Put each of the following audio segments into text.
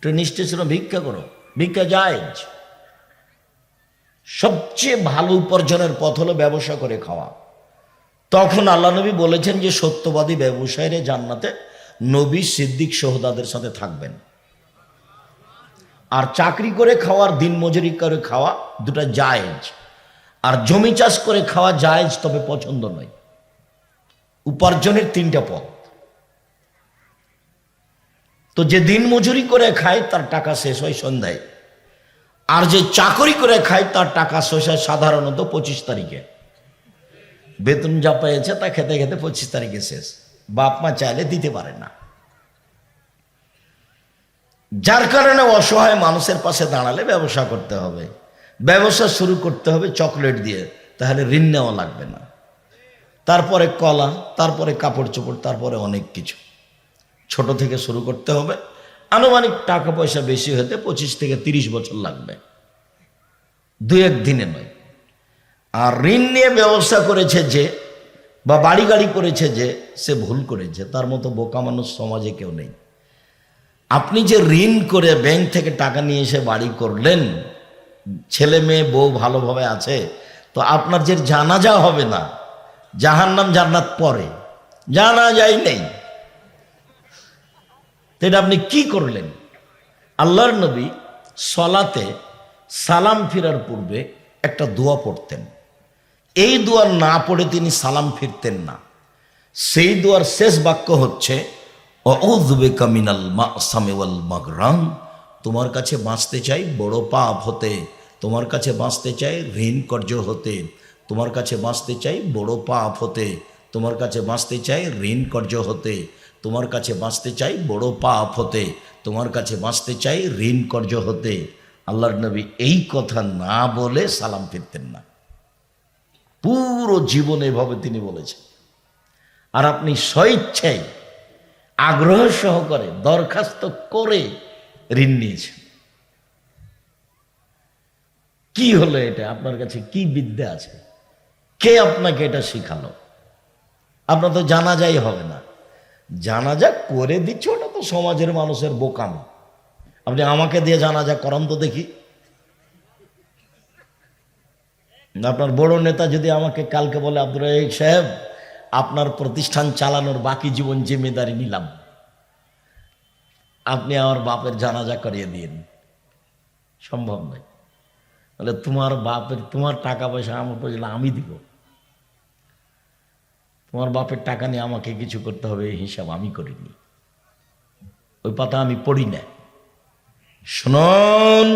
Train স্টেশনে ভিক্ষা করো। ভিক্ষা জায়েজ সবচেয়ে ভালো উপার্জনের পথ হলো ব্যবসা করে খাওয়া। তখন আল্লাহ নবী বলেছেন যে, সত্যবাদী ব্যবসায়ীরা জান্নাতে নবী সিদ্দিক সোহদাদের সাথে থাকবেন। আর চাকরি করে খাওয়ার, দিন মজুরি করে খাওয়া দুটা জায়েজ। আর জমি চাষ করে খাওয়া জায়েজ, তবে পছন্দ নয়। উপার্জনের তিনটা পথ। তো যে দিন মজুরি করে খায়, তার টাকা শেষ হয় সন্ধ্যায়। আর যে চাকরি করে খায়, তার টাকা শেষ হয় সাধারণত পঁচিশ তারিখে। বেতন যা পেয়েছে, তা খেতে খেতে পঁচিশ তারিখে শেষ। বাপ মা চাইলে দিতে পারে না। যার কারণে অসহায় মানুষের পাশে দাঁড়ালে ব্যবসা করতে হবে। ব্যবসা শুরু করতে হবে চকলেট দিয়ে, তাহলে ঋণ নেওয়া লাগবে না। তারপরে কলা, তারপরে কাপড় চোপড় তারপরে অনেক কিছু। ছোট থেকে শুরু করতে হবে। আনুমানিক টাকা পয়সা বেশি হতে পঁচিশ থেকে তিরিশ বছর লাগবে। দু এক দিনে নয়। আর ঋণ নিয়ে ব্যবস্থা করেছে যে, বা বাড়ি গাড়ি করেছে যে, সে ভুল করেছে। তার মতো বোকা মানুষ সমাজে কেউ নেই। আপনি যে ঋণ করে ব্যাংক থেকে টাকা নিয়ে এসে বাড়ি করলেন, ছেলে মেয়ে, বউ ভালোভাবে আছে, তো আপনার যে জানাজা হবে না জাহান নাম জান্নাত পরে। জানা যায় নেই। তো এটা আপনি কি করলেন? আল্লাহর নবী সলাতে সালাম ফিরার পূর্বে একটা দোয়া পড়তেন। এই দোয়া না পড়ে তিনি সালাম ফিরতেন না। সেই দোয়ার শেষ বাক্য হচ্ছে অউযবে কামিনাল মাসামেওয়াল মাগরাম তোমার কাছে বাঁচতে চাই বড় পাপ হতে, তোমার কাছে বাঁচতে চাই ঋণ কর্য হতে, তোমার কাছে বাঁচতে চাই বড় পাপ হতে, তোমার কাছে বাঁচতে চাই ঋণ কর্য হতে তোমার কাছে বাঁচতে চাই, বড় পাপ হতে। তোমার কাছে বাঁচতে চাই, ঋণ কর্য হতে। আল্লাহর নবী এই কথা না বলে সালাম ফিরতেন না। পুরো জীবন এভাবে তিনি বলেছেন। আর আপনি স্বইচ্ছায় আগ্রহ সহকারে দরখাস্ত করে ঋণ নিয়েছেন। কি হলো এটা? আপনার কাছে কি বিদ্যা আছে? কে আপনাকে এটা শিখালো? আপনার তো জানা যাই হবে না। জানাজা করে দিচ্ছে, ওটা তো সমাজের মানুষের বোকামি। আপনি আমাকে দিয়ে জানাজা করান তো দেখি। আপনার বড় নেতা যদি আমাকে কালকে বলে আব্দুল রাহিক সাহেব, আপনার প্রতিষ্ঠান চালানোর বাকি জীবন জিম্মেদারি নিলাম। আপনি আমার বাপের জানাজা করিয়ে দিন সম্ভব নয়। বলে তোমার বাপের, তোমার টাকা পয়সা আমার পয়সা আমি দিব। তোমার বাপের টাকা নিয়ে আমাকে কিছু করতে হবে হিসাব আমি করিনি। ওই পাতা আমি পড়ি না। শুনুন,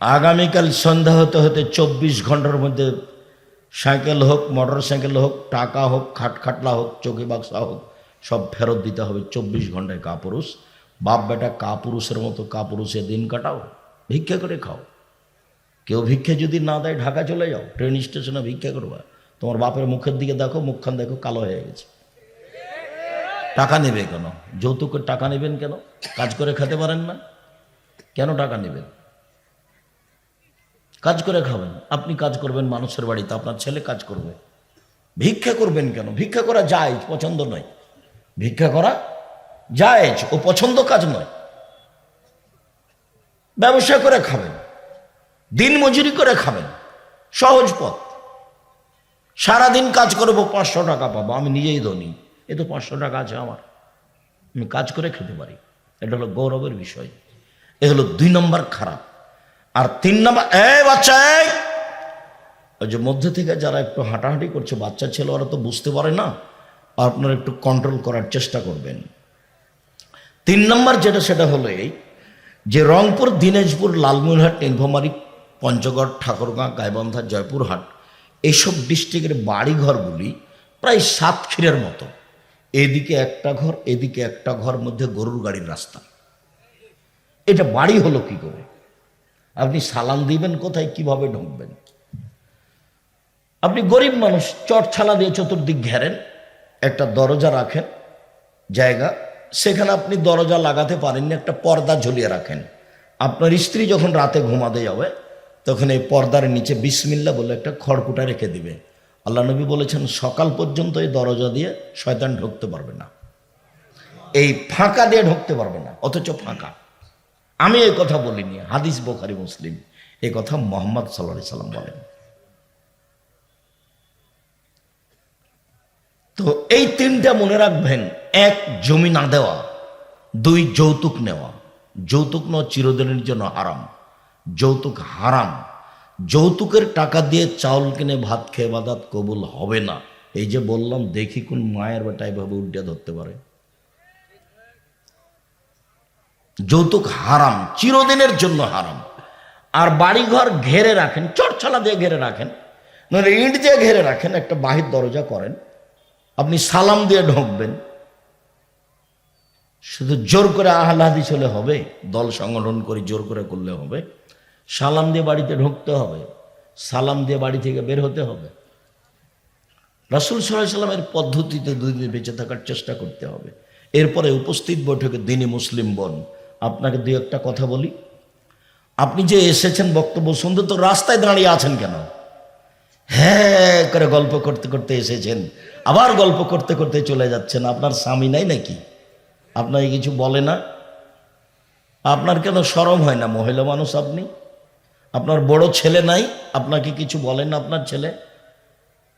আগামীকাল সন্ধ্যা হতে হতে চব্বিশ ঘণ্টার মধ্যে সাইকেল হোক মোটর সাইকেল হোক, টাকা হোক খাটখাটলা হোক চোখে বাক্সা হোক, সব ফেরত দিতে হবে চব্বিশ ঘন্টায় কাপুরুষ। বাপ বেটা কাপুরুষের মতো কাপুরুষে দিন কাটাও, ভিক্ষা করে খাও। কেউ ভিক্ষা যদি না দেয়, ঢাকা চলে যাও, ট্রেন স্টেশনে ভিক্ষা করবা। তোমার বাপের মুখের দিকে দেখো, মুখখান দেখো, কালো হয়ে গেছে। টাকা নেবে কেন? যৌতুকের টাকা নেবেন কেন? কাজ করে খেতে পারেন না? কেন টাকা নেবেন? কাজ করে খাবেন। আপনি কাজ করবেন মানুষের বাড়িতে, আপনার ছেলে কাজ করবে। ভিক্ষা করবেন কেন? ভিক্ষা করা যায়, পছন্দ নয়। ভিক্ষা করা যায়, ও পছন্দ কাজ নয়। ব্যবসা করে খাবেন। দিন মজুরি করে খাবেন। সহজ পথ। সারাদিন কাজ করব, পাঁচশো টাকা পাবো। আমি নিজেই ধনী। এ তো পাঁচশো টাকা আছে আমার। আমি কাজ করে খেতে পারি। এটা হলো গৌরবের বিষয়। এ হলো দুই নম্বর খারাপ। আর তিন নম্বর এ বাচ্চা! ওই যে মধ্যে থেকে যারা একটু হাঁটাহাঁটি করছে, বাচ্চা ছেলে ওরা তো বুঝতে পারে না। আপনারা একটু কন্ট্রোল করার চেষ্টা করবেন। তিন নম্বর যেটা, সেটা হলো এই যে রংপুর, দিনাজপুর, লালমনিরহাট, নীলফামারী, পঞ্চগড়, ঠাকুরগাঁ, গাইবান্ধা, জয়পুরহাট এইসব ডিস্ট্রিক্টের বাড়িঘরগুলি প্রায় সাত সাতক্ষীরের মতো। এদিকে একটা ঘর, এদিকে একটা ঘর মধ্যে গরুর গাড়ির রাস্তা। এটা বাড়ি হলো কি করে? আপনি সালাম দিবেন কোথায়, কীভাবে ঢুকবেন? আপনি গরিব মানুষ, চটছালা দিয়ে চতুর্দিক ঘেরেন, একটা দরজা রাখেন, জায়গা, সেখানে আপনি দরজা লাগাতে পারেননি, একটা পর্দা ঝুলিয়ে রাখেন। আপনার স্ত্রী যখন রাতে ঘুমাতে যাবে তখন এই পর্দার নিচে বিসমিল্লা বলে একটা খড়কুটা রেখে দিবে। আল্লাহ নবী বলেছেন, সকাল পর্যন্ত এই দরজা দিয়ে শয়তান ঢুকতে পারবে না। এই ফাঁকা দিয়ে ঢুকতে পারবে না, অথচ ফাঁকা। আমি এই কথা বলিনি, হাদিস বোখারি মুসলিম। এই কথা মোহাম্মদ সাল্লাহ সাল্লাম বলেন। তো এই তিনটা মনে রাখবেন, এক জমি না দেওয়া, দুই যৌতুক নেওয়া। যৌতুক নেওয়া চিরদিনের জন্য হারাম। যৌতুক হারাম। যৌতুকের টাকা দিয়ে চাউল কিনে ভাত খেয়ে বাদাত কবুল হবে না। এই যে বললাম, দেখি কোন মায়ের বেটা এভাবে উল্টে ধরতে পারে। যৌতুক হারাম, চিরদিনের জন্য হারাম। আর বাড়িঘর ঘেরে রাখেন চটছালা দিয়ে ঘেরে রাখেন, নইলে ইট দিয়ে ঘেরে রাখেন, একটা বাহির দরজা করেন, আপনি সালাম দিয়ে ঢুকবেন। শুধু জোর করে আহ্লাদি চলে হবে, দল সংগঠন করে জোর করে করলে হবে। সালাম দিয়ে বাড়িতে ঢুকতে হবে, সালাম দিয়ে বাড়ি থেকে বের হতে হবে। রাসুল সাল্লাহ সাল্লামের পদ্ধতিতে দুই দিন বেঁচে থাকার চেষ্টা করতে হবে। এরপরে উপস্থিত বৈঠকে দিনী মুসলিম বন, আপনাকে দুই একটা কথা বলি। আপনি যে এসেছেন বক্তব্য শুনতে, তো রাস্তায় দাঁড়িয়ে আছেন কেন? হ্যাঁ করে গল্প করতে করতে এসেছেন, আবার গল্প করতে করতে চলে যাচ্ছেন। আপনার স্বামী নাই নাকি? আপনাকে কিছু বলে না? আপনার কেন সরম হয় না, মহিলা মানুষ আপনি? আপনার বড় ছেলে নাই, আপনাকে কিছু বলেন না আপনার ছেলে?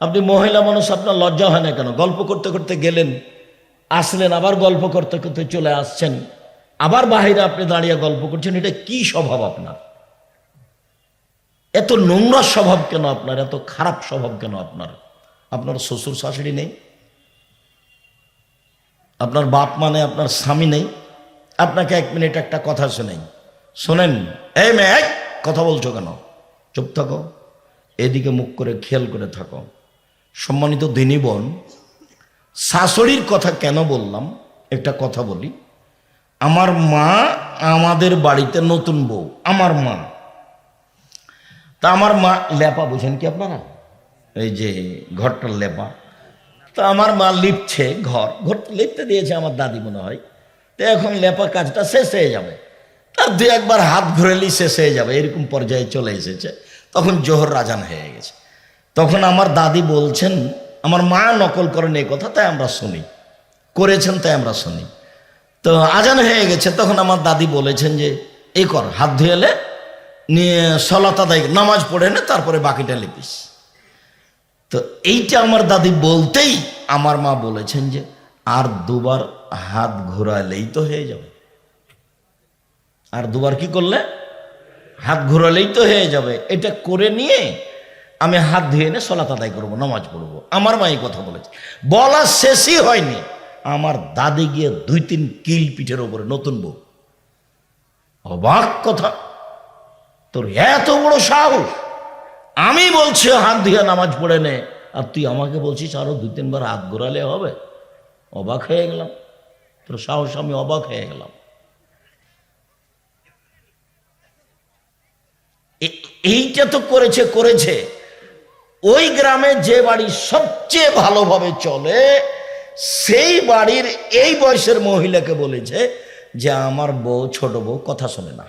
আপনি মহিলা মানুষ, আপনার লজ্জা হয় না কেন? গল্প করতে করতে গেলেন, আসলেন, আবার গল্প করতে করতে চলে আসছেন। আবার বাহিরে আপনি দাঁড়িয়ে গল্প করছেন, এটা কি স্বভাব আপনার? এত নোংরা স্বভাব কেন আপনার? এত খারাপ স্বভাব কেন আপনার? আপনার শ্বশুর শাশুড়ি নেই? আপনার বাপ মানে আপনার স্বামী নেই? আপনাকে এক মিনিট একটা কথা শোনেন শোনেন, এই মেয়ে কথা বলছো কেন? চুপ থাকো। এদিকে মুখ করে খেয়াল করে থাকো। সম্মানিত দিনী বোন, শাশুড়ির কথা কেন বললাম? একটা কথা বলি। আমার মা আমাদের বাড়িতে নতুন বউ, আমার মা। তা আমার মা লেপা বুঝেন কি আপনারা? এই যে ঘরটার লেপা। তা আমার মা লিপছে ঘর ঘর লিপতে দিয়েছে আমার দাদি মনে হয়। তো এখন লেপা কাজটা শেষ হয়ে যাবে। তার দু একবার হাত ঘুরেলি শেষ হয়ে যাবে, এরকম পর্যায়ে চলে এসেছে। তখন জোহর রাজান হয়ে গেছে। তখন আমার দাদি বলছেন, আমার মা নকল করেন এই কথা, তাই আমরা শুনি। করেছেন, তাই আমরা শুনি। তো আজান হয়ে গেছে, তখন আমার দাদি বলেছেন যে এই কর, হাত ধুয়েলে নিয়ে সলাত আদায় নামাজ পড়ে নে, তারপরে বাকিটা লিপিস। তো এইটা আমার দাদি বলতেই আমার মা বলেছেন যে, আর দুবার হাত ঘোরালেই তো হয়ে যাবে। আর দুবার কি করলে? হাত ঘোরালেই তো হয়ে যাবে। এটা করে নিয়ে আমি হাত ধুয়ে এনে সলাত আদায় করব, নামাজ পড়ব। আমার মা এই কথা বলেছে। বলা শেষই হয়নি। আমার দাদি গিয়ে দুই তিন কিল পিঠের ওপরে নতুন বউ। অবাক কথা। তোর এত বড় সাহস। আমি বলছি, হাত ধুয়ে নামাজ পড়ে নে। আর তুই আমাকে বলছিস, আরও দুই তিনবার হাত ঘোরালে হবে। অবাক হয়ে গেলাম। তোর সাহস, আমি অবাক হয়ে গেলাম। এইটা তো করেছে করেছে। ওই গ্রামে যে বাড়ি সবচেয়ে ভালোভাবে চলে, সেই বাড়ির এই বয়সের মহিলাকে বলেছে যে, আমার বউ, ছোট বউ, কথা শোনে না।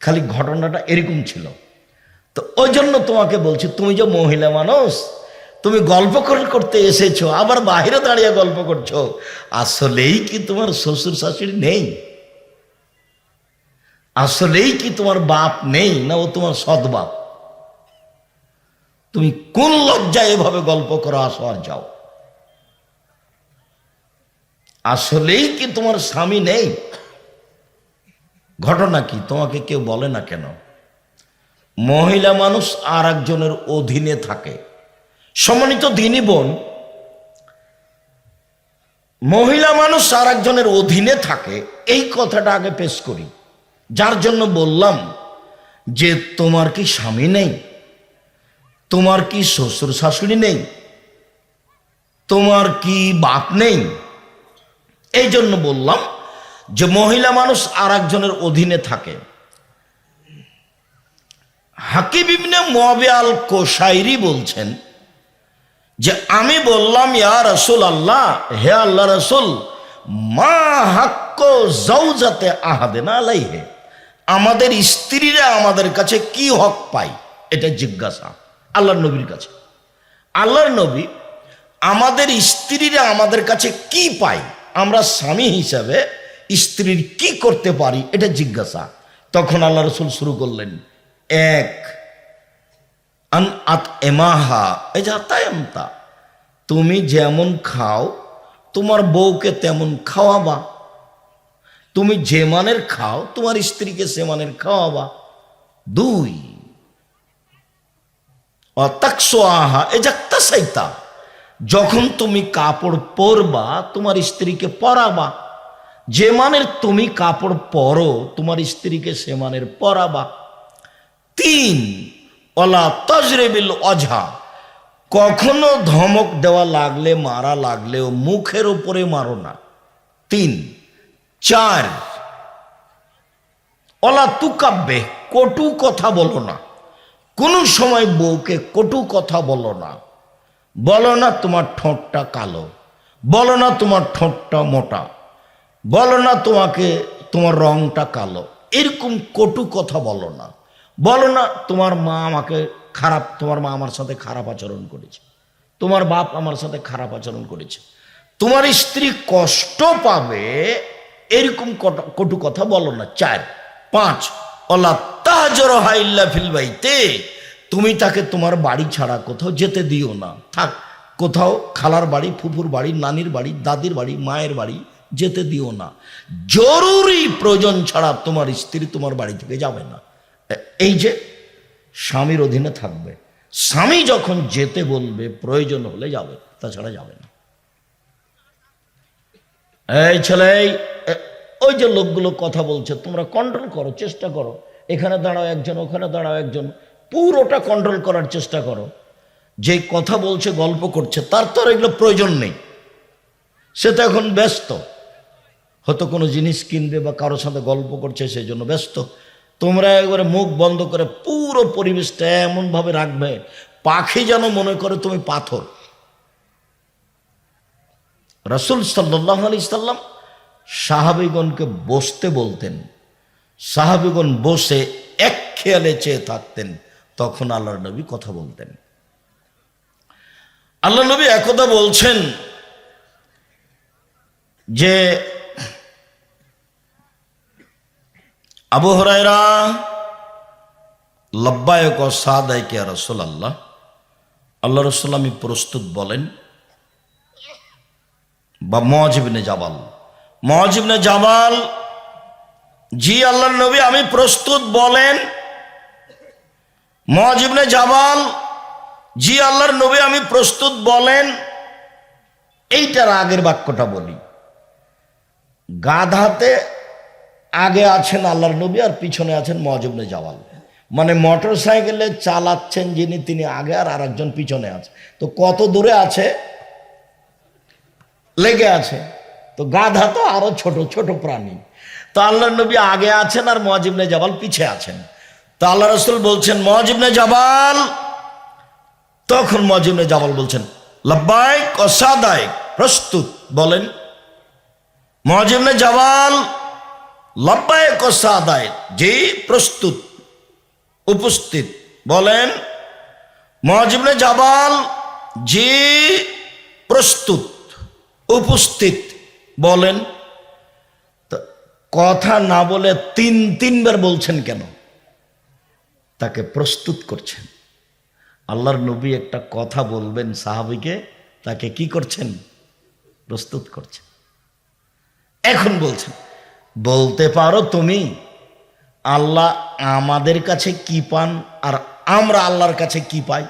খালি ঘটনাটা এরকম ছিল। তো ওই জন্য তোমাকে বলছি, তুমি যে মহিলা মানুষ, তুমি গল্প করতে এসেছ, আবার বাইরে দাঁড়িয়ে গল্প করছ, আসলেই কি তোমার শ্বশুর শাশুড়ি নেই? আসলেই কি তোমার বাপ নেই না ও তোমার সৎ বাপ? তুমি কোন লজ্জায় এভাবে গল্প করো? আসো আর যাও। আসলেই কি তোমার স্বামী নেই? ঘটনা কি? তোমাকে কেউ বলে না কেন? মহিলা মানুষ আর একজনের অধীনে থাকে। সম্মানিত দিনী বোন, মহিলা মানুষ আর একজনের অধীনে থাকে। এই কথাটা আগে পেশ করি। যার জন্য বললাম যে তোমার কি স্বামী নেই? তোমার কি শ্বশুর শাশুড়ি নেই? তোমার কি বাপ নেই? এই জন্য বললাম যে মহিলা মানুষ আর একজনের অধীনে থাকে। হাকিব ইবনে মোয়াবিয়াল কোসাইরি বলছেন যে আমি বললাম, ইয়া রসুল আল্লাহ হে আল্লাহ রসুল, মা হাক্ক জৌজাতে আহাদেনা আলাইহে। আমাদের স্ত্রীরা আমাদের কাছে কি হক পায়, এটা জিজ্ঞাসা আল্লাহর নবীর কাছে। আল্লাহর নবী আমাদের স্ত্রীরা আমাদের কাছে কি পায়, আমরা স্বামী হিসাবে স্ত্রীর কি করতে পারি, এটা জিজ্ঞাসা। তখন আল্লাহ রসুল শুরু করলেন, এক, আন আত এমাহা, এ যা তুমি যেমন খাও, তোমার বউকে তেমন খাওয়াবা। তুমি যে মানের খাও, তোমার স্ত্রীকে সে মানের খাওয়াবা। দুই অতাকসো আহা এ যাক্তা সাইতা। যখন তুমি কাপড় পরবা, তোমার স্ত্রীকে পরাবা। যে মানের তুমি কাপড় পরো, তোমার স্ত্রীকে সে মানের পরাবা। তিন, অলা তজরেবিল অঝা কখনো ধমক দেওয়া লাগলে, মারা লাগলেও মুখের উপরে মারো না। তিন চার। অলা তুকাব্বে, কটু কথা বলো না। কোনো সময় বউকে কটু কথা বলো না। বলো না তোমার ঠোঁটটা কালো। বলো না তোমার ঠোঁটটা মোটা। বলো না তোমাকে তোমার রংটা কালো। এরকম কটু কথা বলো না। বলো না তোমার মা আমাকে খারাপ, তোমার মা আমার সাথে খারাপ আচরণ করেছে। তোমার বাপ আমার সাথে খারাপ আচরণ করেছে। তোমার স্ত্রী কষ্ট পাবে এরকম কট- কথা বলো না। চার। পাঁচ। অলা ফিলবাইতে তুমি তাকে তোমার বাড়ি ছাড়া কোথাও যেতে দিও না। থাক, কোথাও খালার বাড়ি, ফুফুর বাড়ি, নানির বাড়ি, দাদির বাড়ি, মায়ের বাড়ি যেতে দিও না। জরুরি প্রয়োজন ছাড়া তোমার স্ত্রী তোমার বাড়ি থেকে যাবে না। এই যে স্বামীর অধীনে থাকবে। স্বামী যখন যেতে বলবে, প্রয়োজন হলে যাবে, তাছাড়া যাবে না। এই ছেলে ওই যে লোকগুলো কথা বলছে, তোমরা কন্ট্রোল করো, চেষ্টা করো। এখানে দাঁড়াও একজন, ওখানে দাঁড়াও একজন, পুরোটা কন্ট্রোল করার চেষ্টা করো। যে কথা বলছে, গল্প করছে, তার তো আর এগুলো প্রয়োজন নেই। সে তো এখন ব্যস্ত। হয়তো কোনো জিনিস কিনবে বা কারোর সাথে গল্প করছে, সেই জন্য ব্যস্ত। তোমরা একবারে মুখ বন্ধ করে পুরো পরিবেশটা এমনভাবে রাখবে, পাখি যেন মনে করে তুমি পাথর। রসুল সাল্লাহ আলি সাল্লাম সাহাবিগণকে বসতে বলতেন। সাহাবিগণ বসে এক খেয়ালে চেয়ে থাকতেন। তখন আল্লাহ নবী কথা বলতেন। আল্লাহ নবী একদা বলছেন যে, আবু হরাইরা লব্বায়ক ও সাদায় কে রসুল আল্লাহ আল্লাহ রসুল আমি প্রস্তুত বলেন বা মজিবনে জাবাল। মজিবনে জাবাল, জি আল্লাহর নবী আমি প্রস্তুত বলেন মজিবনে জাবাল, জি আল্লাহর নবী আমি প্রস্তুত বলেন, এইটার আগের বাক্যটা বলি। গাধাতে আগে আছেন আল্লাহর নবী আর পিছনে আছেন মজবনে জাওয়াল মানে মোটর সাইকেলে চালাচ্ছেন যিনি, তিনি আগে আর আরেকজন পিছনে আছে। তো কত দূরে আছে? লেগে আছে। তো গাধা তো আরও ছোট ছোট প্রাণী। তো আল্লাহ নবী আগে আছেন আর মজিবনে জাবাল পিছে আছেন। তো আল্লাহ রসুল বলছেন মজিবনে জাবাল। তখন মজিবনে জাবাল বলছেন লব্বাই কসাদায় প্রস্তুত, বলেন। মজিবনে জাবাল লব্বায় কসাদায় যে প্রস্তুত, উপস্থিত, বলেন। মজিবনে জাবাল যে প্রস্তুত উপস্থিত বলেন কথা না বলে তিন, তিনবার বলছেন কেন? তাকে প্রস্তুত করছেন। আল্লাহর নবী একটা কথা বলবেন সাহাবিকে, তাকে কি করছেন? প্রস্তুত করছেন। এখন বলছেন, বলতে পারো তুমি, আল্লাহ আমাদের কাছে কি পান আর আমরা আল্লাহর কাছে কি পাই?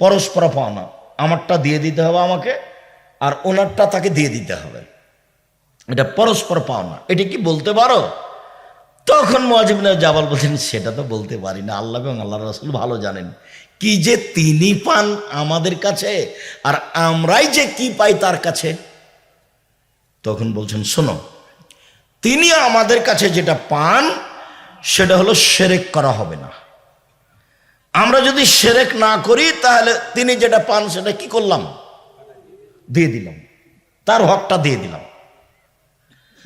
পরস্পর পাওনা, আমারটা দিয়ে দিতে হবে আমাকে। আর ওনারটা তাকে দিয়ে দিতে হবে। এটা পরস্পর পাওনা। এটা কি বলতে পারো? তখন মজিবিন জাবাল বলছেন, সেটা তো বলতে পারি না। আল্লাহ এবং আল্লাহ রসুল ভালো জানেন। কি যে তিনি পান আমাদের কাছে আর আমরাই যে কি পাই তার কাছে? তখন বলছেন, শোনো, তিনি আমাদের কাছে যেটা পান, সেটা হলো সেরেক করা হবে না। আমরা যদি সেরেক না করি, তাহলে তিনি যেটা পান, সেটা কি করলাম? দিয়ে দিলাম। তার হকটা দিয়ে দিলাম।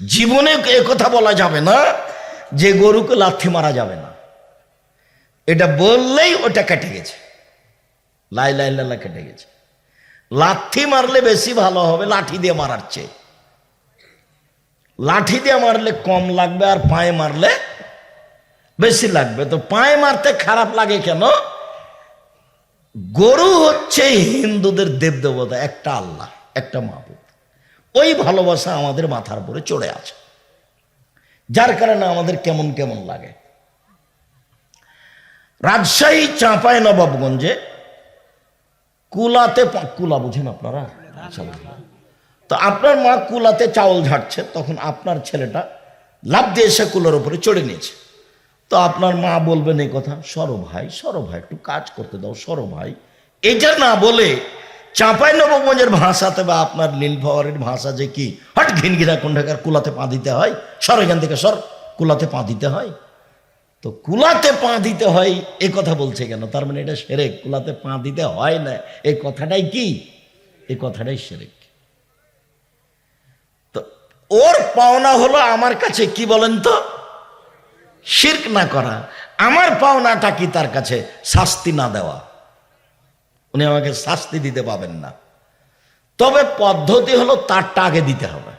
জীবনে কথা বলা যাবে না যে গরুকে লাথি মারা যাবে না। এটা বললেই ওটা কেটে গেছে। লাই লাই লালা কেটে গেছে। লাথি মারলে বেশি ভালো হবে, লাঠি দিয়ে মারার চেয়ে। লাঠি দিয়ে মারলে কম লাগবে আর পায়ে মারলে বেশি লাগবে। তো পায়ে মারতে খারাপ লাগে কেন? গরু হচ্ছে হিন্দুদের দেবদেবতা, একটা আল্লাহ, একটা মাহবুব। ওই ভালোবাসা আমাদের মাথার উপরে চড়ে আছে। যার কারণে আমাদের কেমন কেমন লাগে। রাজশাহী চাঁপায় নবাবগঞ্জে কুলাতে কুলা বুঝেন আপনারা? তো আপনার মা কুলাতে চাউল ঝাড়ছে, তখন আপনার ছেলেটা লাভ দিয়ে এসে কুলার উপরে চড়ে নিয়েছে। তো আপনার মা বলবেন এই কথা, সরো ভাই সরো ভাই, একটু কাজ করতে দাও, সরো ভাই। এটা না বলে চাঁপাই নবগঞ্জের ভাষাতে বা আপনার নীলফাওয়ারের ভাষা যে কি? হট ঘিনঘিরা কোনটাকার কুলাতে পা দিতে হয়? সর এখান থেকে সর, কুলাতে পা দিতে হয়। তো কুলাতে পা দিতে হয়, এ কথা বলছে কেন? তার মানে এটা সেরেক, কুলাতে পা দিতে হয় না। এই কথাটাই কি? এই কথাটাই সেরেক। তো ওর পাওনা হলো আমার কাছে, কি বলেন তো? শির্ক না করা, আমার পাওনাটা কি তার কাছে? শাস্তি না দেওয়া। উনি আমাকে শাস্তি দিতে পাবেন না। তবে পদ্ধতি হলো তারটা আগে দিতে হবে।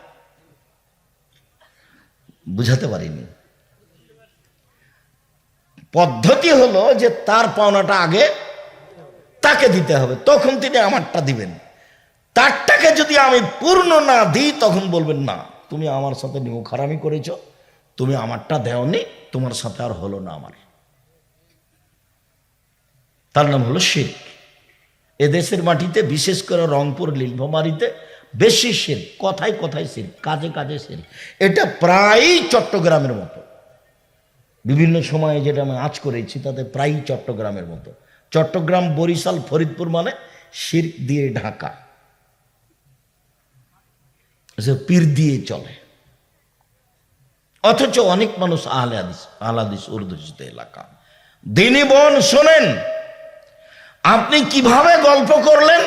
বুঝাতে পারিনি। পদ্ধতি হলো যে তার পাওনাটা আগে তাকে দিতে হবে, তখন তিনি আমারটা দিবেন। তারটাকে যদি আমি পূর্ণ না দিই, তখন বলবেন, না, তুমি আমার সাথে নিমখারামি করেছ, তুমি আমারটা দেওনি তোমার সাথে আর হলো না আমার। তার নাম হলো শেখ এদেশের মাটিতে, বিশেষ করে রংপুর লীলভমারিতে বেশি শের কথায় কথায় শের কাজে কাজে শের এটা প্রায়ই চট্টগ্রামের মতো। বিভিন্ন সময়ে যেটা আমি আজ করেছি, তাতে প্রায়ই চট্টগ্রামের মতো। চট্টগ্রাম, বরিশাল, ফরিদপুর মানে শির দিয়ে ঢাকা। পীর দিয়ে চলে। অথচ অনেক মানুষ আহলে হাদিস আহলে হাদিস উর্দুষিত এলাকা। দিনী বোন, শোনেন, আপনি কীভাবে গল্প করলেন?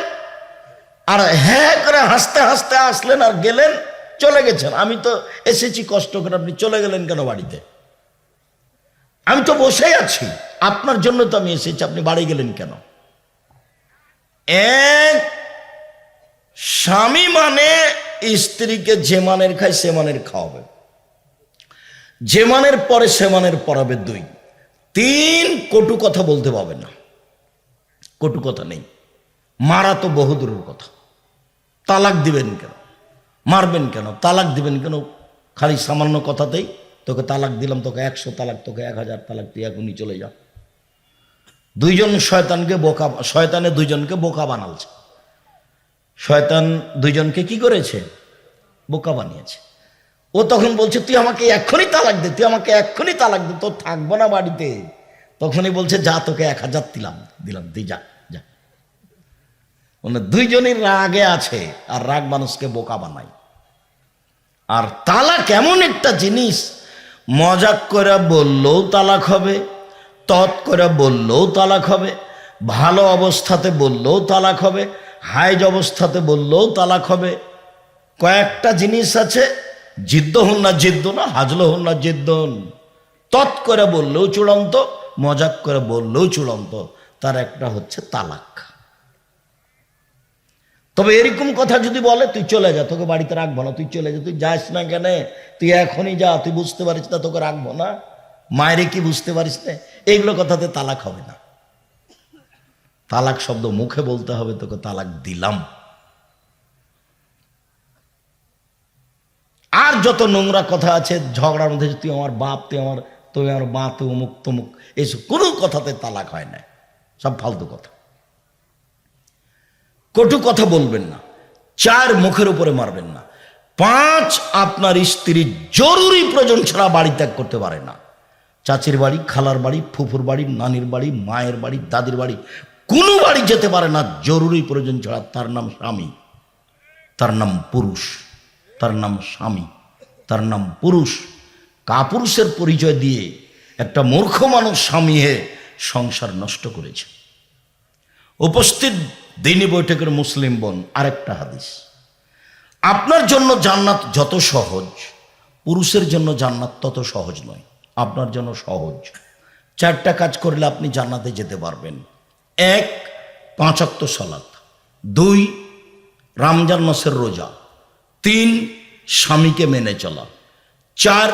আর হ্যাঁ করে হাসতে হাসতে আসলেন আর গেলেন, চলে গেছেন। আমি তো এসেছি কষ্ট করে, আপনি চলে গেলেন কেন বাড়িতে? আমি তো বসেই আছি, আপনার জন্য তো আমি এসেছি, আপনি বাড়ি গেলেন কেন? এক, স্বামী মানে স্ত্রীকে যে মানের খায় সে মানের খাওয়াবে। যে মানের পরে সে মানের পড়াবে দুই। তিন কটু কথা বলতে পাবে না। কটু কথা নেই। মারা তো বহুদূরের কথা। তালাক দিবেন কেন? মারবেন কেন? তালাক দিবেন কেন? খালি সামান্য কথাতেই তোকে তালাক দিলাম, তোকে একশো তালাক, তোকে এক হাজার তালাক, তুই এখনই চলে যা। দুইজন শয়তানকে বোকা, শয়তানে দুইজনকে বোকা বানালছে। শয়তান দুইজনকে কি করেছে? বোকা বানিয়েছে। ও তখন বলছে, তুই আমাকে এক্ষুনি তালাক দে, তুই আমাকে এক্ষুনি তালাক দে, তোর থাকব না বাড়িতে। তখনই বলছে, যা, তোকে এক হাজার দিলাম দিলাম তুই যা যা। মানে দুইজনই রাগে আছে, আর রাগ মানুষকে বোকা বানায়। আর তালাক এমন একটা জিনিস, মজাক করে বললেও তালাক হবে, তৎ করে বললেও তালাক হবে, ভালো অবস্থাতে বললেও তালাক হবে হাইজ অবস্থাতে বললেও তালাক হবে। কয়েকটা জিনিস আছে জিদ্দ হন না জিদ্দ না, হাজলো হন না জিদ্দন। তৎ করে বললেও চূড়ান্ত, মজাক করে বললেও চূড়ান্ত। তার একটা হচ্ছে তালাক। তবে এরকম কথা যদি বলে, তুই চলে যা, তোকে বাড়িতে রাখব না, তুই চলে যা, তুই যাস না কেন? তুই এখনই যা, তুই বুঝতে পারিস না, তোকে রাখব না। মায়েরে কি বুঝতে পারিস না? এইগুলো কথাতে তালাক হবে না। তালাক শব্দ মুখে বলতে হবে, তোকে তালাক দিলাম আর যত নোংরা কথা আছে, ঝগড়ার মধ্যে তুই আমার বাপ, তুই আমার তুই আমার মা, তুই অমুক, তমুক, এইসব কোনো কথাতে তালাক হয় না। সব ফালতু কথা। কটু কথা বলবেন না। চার মুখের উপরে মারবেন না। পাঁচ, আপনার স্ত্রী জরুরি প্রয়োজন ছাড়া বাড়ি ত্যাগ করতে পারে না। চাচির বাড়ি, খালার বাড়ি, ফুফুর বাড়ি, নানির বাড়ি, মায়ের বাড়ি, দাদির বাড়ি, কোনো বাড়ি যেতে পারে না জরুরি প্রয়োজন ছাড়া। তার নাম স্বামী, তার নাম পুরুষ, তার নাম স্বামী। তার নাম পুরুষ। কাপুরুষের পরিচয় দিয়ে একটা মূর্খ মানুষ স্বামী সংসার নষ্ট করেছে। উপস্থিত দিনী বৈঠকের মুসলিম বোন আরেকটা হাদিস। আপনার জন্য জান্নাত যত সহজ, পুরুষের জন্য জান্নাত তত সহজ নয়। আপনার জন্য সহজ। চারটা কাজ করলে আপনি জান্নাতে যেতে পারবেন। এক পাঁচাত্ত সালাত। দুই, রমজান মাসের রোজা। তিন স্বামীকে মেনে চলা। চার,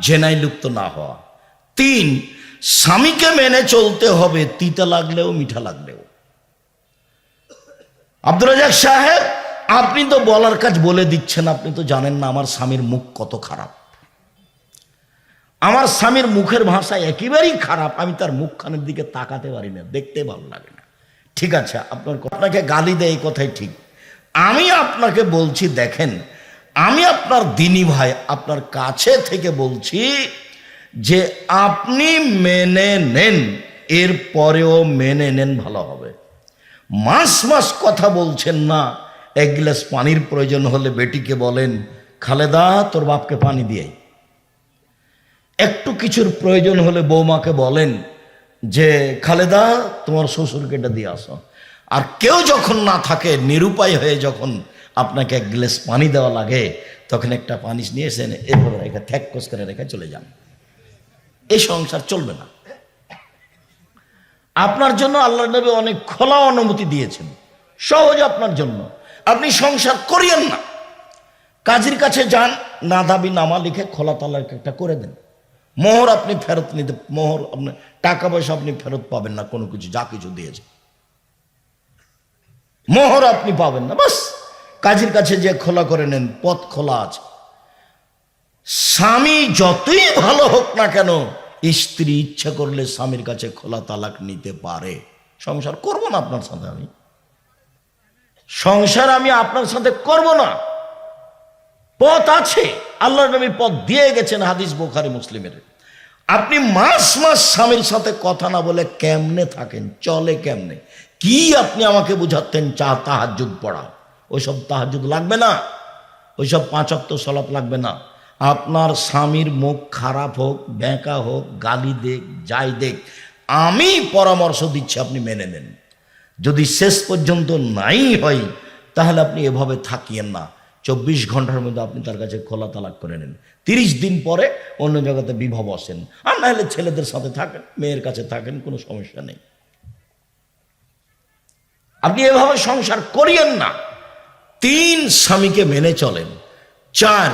জেনায় লুপ্ত না হওয়া। তিন, স্বামীকে মেনে চলতে হবে, তিতা লাগলেও, মিঠা লাগলেও। আব্দুল রাজাক সাহেব, আপনি তো বলার কাজ বলে দিচ্ছেন, আপনি তো জানেন না আমার স্বামীর মুখ কত খারাপ। আমার স্বামীর মুখের ভাষা একেবারেই খারাপ, আমি তার মুখখানের দিকে তাকাতে পারি না, দেখতে ভালো লাগে না। ঠিক আছে, আপনার আপনাকে গালি দেয়, এই কথাই ঠিক। আমি আপনাকে বলছি, দেখেন আমি আপনার দিনী ভাই, আপনার কাছে থেকে বলছি যে আপনি মেনে নেন এর পরেও মেনে নেন ভালো হবে। মাস মাস কথা বলছেন না, এক গ্লাস পানির প্রয়োজন হলে বেটিকে বলেন, খালেদা, তোর বাপকে পানি দিয়ে একটু কিছুর প্রয়োজন হলে বৌমাকে বলেন যে, খালেদা, তোমার শ্বশুরকে এটা দিয়ে আসো। আর কেউ যখন না থাকে, নিরুপায় হয়ে যখন আপনাকে এক গ্লাস পানি দেওয়া লাগে, তখন একটা পানি নিয়ে এসে এরপরে রেখে থ্যাক কোস করে রেখে চলে যান। এই সংসার চলবে না। আপনার জন্য আল্লাহ নবী অনেক খোলা অনুমতি দিয়েছেন। সহজ আপনার জন্য। আপনি সংসার করিয়েন না। কাজীর কাছে যান না দাবি নামা লিখে খোলা তালাক একটা করে দেন। মোহর আপনি ফেরত নিতে মোহর আপনি টাকা পয়সা আপনি ফেরত পাবেন না, কোনো কিছু, যা কিছু দিয়েছে মোহর আপনি পাবেন না, বাস। কাজীর কাছে যে খোলা করে নেন, পথ খোলা আছে। স্বামী যতই ভালো হোক না কেন, স্ত্রী ইচ্ছা করলে স্বামীর কাছে খোলা তালাক নিতে পারে। সংসার করব না আপনার সাথে আমি। সংসার আমি আপনার সাথে করব না। পথ আছে আল্লাহ নবী পথ দিয়ে গেছেন হাদিস বোখারি মুসলিমের। আপনি মাস মাস স্বামীর সাথে কথা না বলে কেমনে থাকেন, চলে কেমনে? কি আপনি আমাকে বুঝাতেন চা তাহাজুদ পড়া। ওইসব তাহাজুদ লাগবে না, ওইসব পাঁচক্ত সলাপ লাগবে না। আপনার স্বামীর মুখ খারাপ হোক, ব্যাঁকা হোক, গালি দেখ যাই দেখ আমি পরামর্শ দিচ্ছি আপনি মেনে নেন। যদি শেষ পর্যন্ত নাই হয়, তাহলে আপনি এভাবে থাকিয়েন না। চব্বিশ ঘণ্টার মধ্যে আপনি তার কাছে খোলা তালাক করে নেন। তিরিশ দিন পরে অন্য জায়গাতে বিবাহ বসেন আর না হলে ছেলেদের সাথে থাকেন, মেয়ের কাছে থাকেন, কোনো সমস্যা নেই। আপনি এভাবে সংসার করিয়েন না। তিন স্বামীকে মেনে চলেন। চার,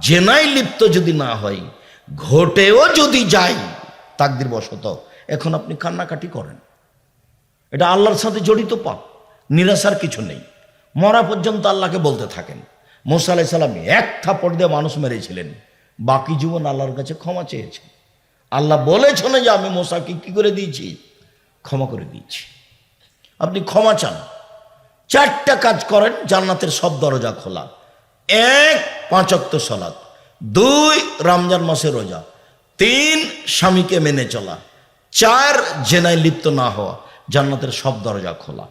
জেনায় লিপ্ত যদি না হয়, ঘটেও যদি যাই তাকদির বশত। এখন আপনি কান্নাকাটি করেন। এটা আল্লাহর সাথে জড়িত পাপ, নিরাশার কিছু নেই। মরা পর্যন্ত আল্লাহকে বলতে থাকেন। মোসা আলাই এক থাপড় দিয়ে মানুষ মেরেছিলেন। বাকি জীবন আল্লাহর কাছে ক্ষমা চেয়েছেন আল্লাহ বলেছেন যে আমি মোসাকে কি করে দিয়েছি? ক্ষমা করে দিয়েছি। আপনি ক্ষমা চান। চারটা কাজ করেন, জান্নাতের সব দরজা খোলা। এক পাঁচক্ত সলাৎ দুই, রমজান মাসে রোজা। তিন, স্বামীকে মেনে চলা। চার, জেনায় লিপ্ত না হওয়া। জান্নাতের সব দরজা খোলা।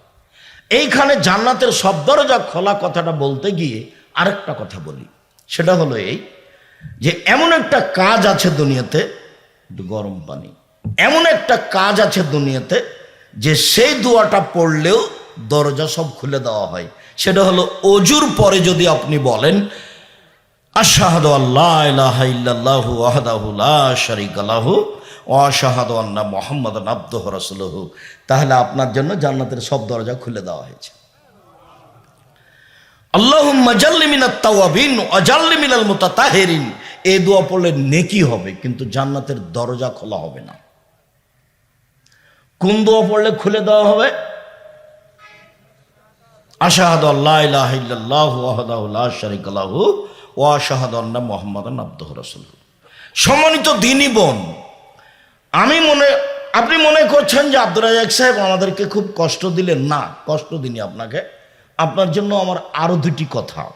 এইখানে জান্নাতের সব দরজা খোলা কথাটা বলতে গিয়ে আরেকটা কথা বলি। সেটা হলো এই যে এমন একটা কাজ আছে দুনিয়াতে গরম পানি। এমন একটা কাজ আছে দুনিয়াতে যে সেই দোয়াটা পড়লেও দরজা সব খুলে দেওয়া হয়। সেটা হলো অজুর পরে যদি আপনি বলেন, আশাহাদু আল্লাহ ওয়াহদাহু লা শারীকা মুহাম্মাদান আবদুহু রাসূলুহু, তাহলে আপনার জন্য জান্নাতের সব দরজা খুলে দেওয়া হয়েছে। আল্লাহুম্মা জাল্লি মিনাত তাওয়াবিন ওয়া জাল্লি মিনাল মুতাতাহিরিন দোয়া পড়লে নেকি হবে, কিন্তু জান্নাতের দরজা খোলা হবে না। কোন দোয়া পড়লে খুলে দেওয়া হবে? আল্লাহ সম্মানিত দিনী বোন, আমি মনে, আপনি মনে করছেন যে আব্দুল রাজাক সাহেব আমাদেরকে খুব কষ্ট দিলেন। না, কষ্ট দিনি আপনাকে। আপনার জন্য আমার আরও দুটি কথা।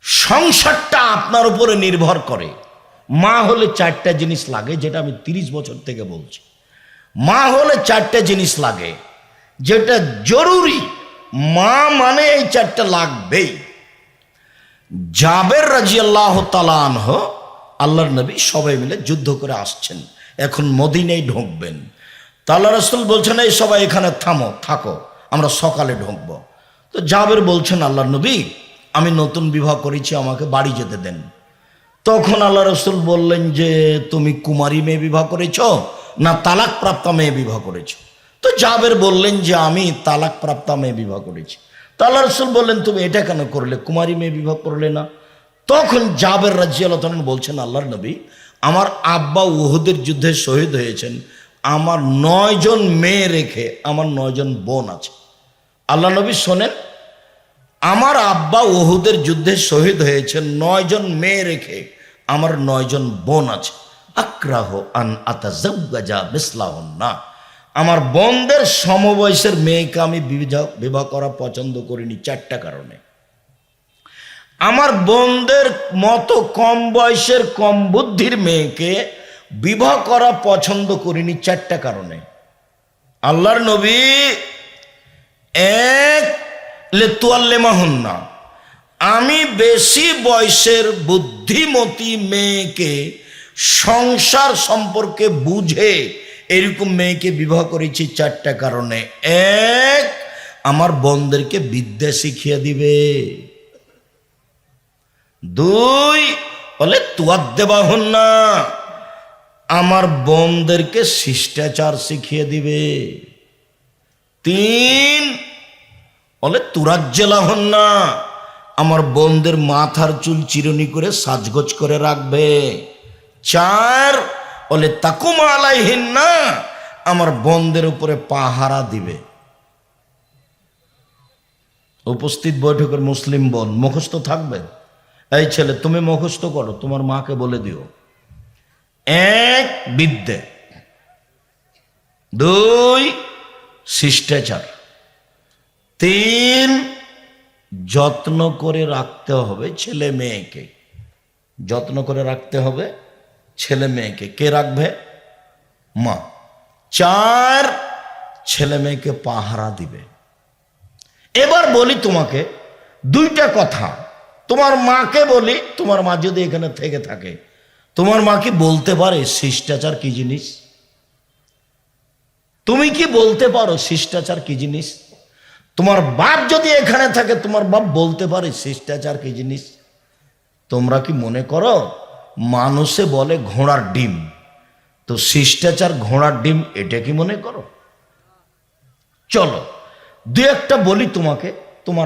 সংসারটা আপনার উপরে নির্ভর করে। মা হলে চারটা জিনিস লাগে, যেটা আমি তিরিশ বছর থেকে বলছি। মা হলে চারটা জিনিস লাগে। যেটা জরুরি, মা মানে এই চারটা লাগবেই। জাবের রাজি আল্লাহ তালানহ আল্লাহর নবী সবাই মিলে যুদ্ধ করে আসছেন। এখন মদিনেই ঢুকবেন। তাল্লা রসুল বলছেন, এই সবাই এখানে থামো, থাকো, আমরা সকালে ঢুকবো। তো জাবের বলছেন, আল্লাহর নবী, আমি নতুন বিবাহ করেছি, আমাকে বাড়ি যেতে দেন। তখন আল্লাহ রসুল বললেন যে, তুমি কুমারী মেয়ে বিবাহ করেছ না তালাক প্রাপ্ত মেয়ে বিবাহ করেছ? তো জাবের বললেন যে আমি তালাক প্রাপ্ত মেয়ে বিবাহ করেছি। তো আল্লাহ রসুল বললেন, তুমি এটা কেন করলে? কুমারী মেয়ে বিবাহ করলে না? তখন জাবের রাজিয়াল বলছেন, আল্লাহর নবী, আমার আব্বা উহুদের যুদ্ধে শহীদ হয়েছেন। আমার নয়জন মেয়ে রেখে আমার নয়জন বোন আছে। আল্লাহ নবী শোনেন, আমার আব্বা ওহুদের যুদ্ধে শহীদ হয়েছেন নয়জন মেয়ে রেখে আমার নয়জন বোন আছে। আক্রাহ আন আতা আতাজাব্বাজা মিসলাহন না আমার বোনদের সমবয়সের মেয়েকে আমি বিবাহ করা পছন্দ করিনি চারটা কারণে। আমার বোনদের মতো কম বয়সের কম বুদ্ধির মেয়েকে বিবাহ করা পছন্দ করিনি চারটা কারণে। আল্লাহর নবী এক লেতুয়াল্লেমাহন না। আমি বেশি বয়সের বুদ্ধিমতী মেয়েকে সংসার সম্পর্কে বুঝে এরকম মেয়েকে বিবাহ করেছি চারটা কারণে। এক, আমার বোনদেরকে বিদ্যা শিখিয়ে দিবে। দুই, বলে তুয়ার দেবা হন না। আমার বোনদেরকে শিষ্টাচার শিখিয়ে দিবে। তিন, বলে তুরাজ্জেলা হন না। আমার বোনদের মাথার চুল চিরুনি করে সাজগোজ করে রাখবে। চার বলে, তাকুমা আলাইহীন না আমার বোনদের উপরে পাহারা দিবে। উপস্থিত বৈঠকের মুসলিম বোন, মুখস্থ থাকবে? এই ছেলে, তুমি মুখস্থ করো, তোমার মাকে বলে দিও। এক বিদ্যে। দুই শিষ্টাচার। তিন যত্ন করে রাখতে হবে ছেলে মেয়েকে। যত্ন করে রাখতে হবে ছেলে মেয়েকে। কে রাখবে? মা। চার ছেলে মেয়েকে পাহারা দিবে। এবার বলি তোমাকে দুইটা কথা। তোমার মাকে বলি, তোমার মা যদি এখানে থেকে থাকে, তোমার মা কি বলতে পারে শিষ্টাচার কি জিনিস? তুমি কি বলতে পারো শিষ্টাচার কি জিনিস? তোমার বাপ যদি এখানে থাকে, তোমার বাপ বলতে পারে শিষ্টাচার কি জিনিস? তোমরা কি মনে করো মানুষে বলে ঘোড়ার ডিম। তো শিষ্টাচার ঘোড়ার ডিম, এটা কি মনে করো? চলো, দু একটা বলি তোমাকে।